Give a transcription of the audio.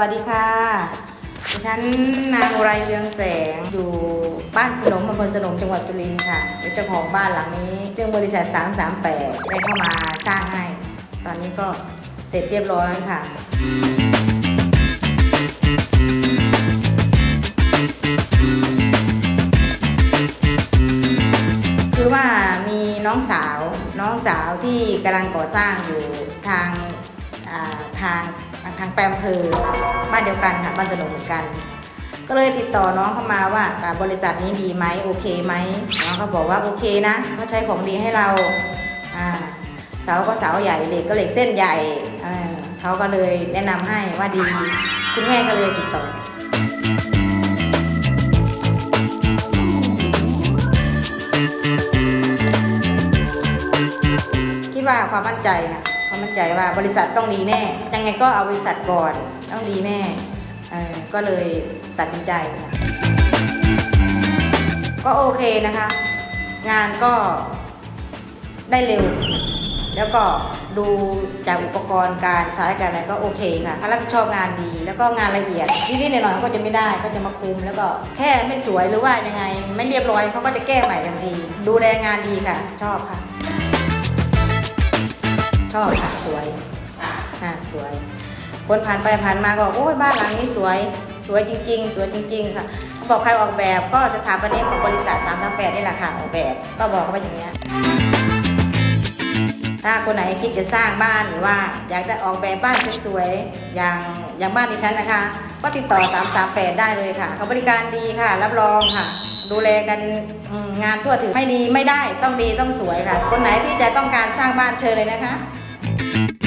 วัสดีค่ะ ดิฉันนางอุไรเรืองแสง อยู่บ้านสนมอำเภอสนมจังหวัดสุรินทร์ค่ะ เป็นเจ้าของบ้านหลังนี้ซึ่งบริษัท 338 ได้เข้ามาสร้างให้ ตอนนี้ก็เสร็จเรียบร้อยค่ะคือว่ามีน้องสาวน้องสาวที่กำลังก่อสร้างอยู่ทางอ่าทาง ทางแปลงอำเภอบ้านเดียวกันค่ะบ้านสนุนเหมือนกัน ก็เลยติดต่อน้องเข้ามาว่าบริษัทนี้ดีไหมโอเคไหมน้องเขาบอกว่าโอเคนะเขาใช้ของดีให้เราเสาก็เสาใหญ่เหล็กก็เหล็กเส้นใหญ่เขาก็เลยแนะนำให้ว่าดีคุณแม่ก็เลยติดต่อคิดว่าความมั่นใจค่ะ ความั่นใจว่าบริษัทต้องดีแน่ ยังไงก็เอาบริษัทก่อนต้องดีแน่ ก็เลยตัดสินใจ ก็โอเคนะคะ งานก็ได้เร็ว แล้วก็ดูจากอุปกรณ์การใช้กันอะไรก็โอเคค่ะรับผิดชอบงานดี แล้วก็งานละเอียดนิดๆหน่อยๆเขาก็จะไม่ได้ก็จะมาคุม แล้วก็แค่ไม่สวยหรือว่ายังไงไม่เรียบร้อยเขาก็จะแก้ใหม่ทันที ดูแลงานดีค่ะ ชอบค่ะ ชอบค่ะสวยอ่าสวย คนผ่านไปผ่านมาก็บอกโอ้ยบ้านหลังนี้สวย สวยจริง ๆ สวยจริง ๆ ค่ะเขาบอกใครออกแบบก็สถาปนิกของบริษัท3ามแปดนี่แหละค่ะออกแบบ ก็บอกเขาไปอย่างเงี้ยถ้าคนไหนคิดจะสร้างบ้านหรือว่าอยากได้ออกแบบบ้านสวยๆอย่างอย่างบ้านดิฉันนะคะ ก็ติดต่อ 338 ได้เลยค่ะเขาบริการดีค่ะ รับรองค่ะ ดูแลกันอืมงานทั่วถึงไม่ดีไม่ได้ต้องดีต้องสวยค่ะ คนไหนที่จะต้องการสร้างบ้านเชิญเลยนะคะ Thank you.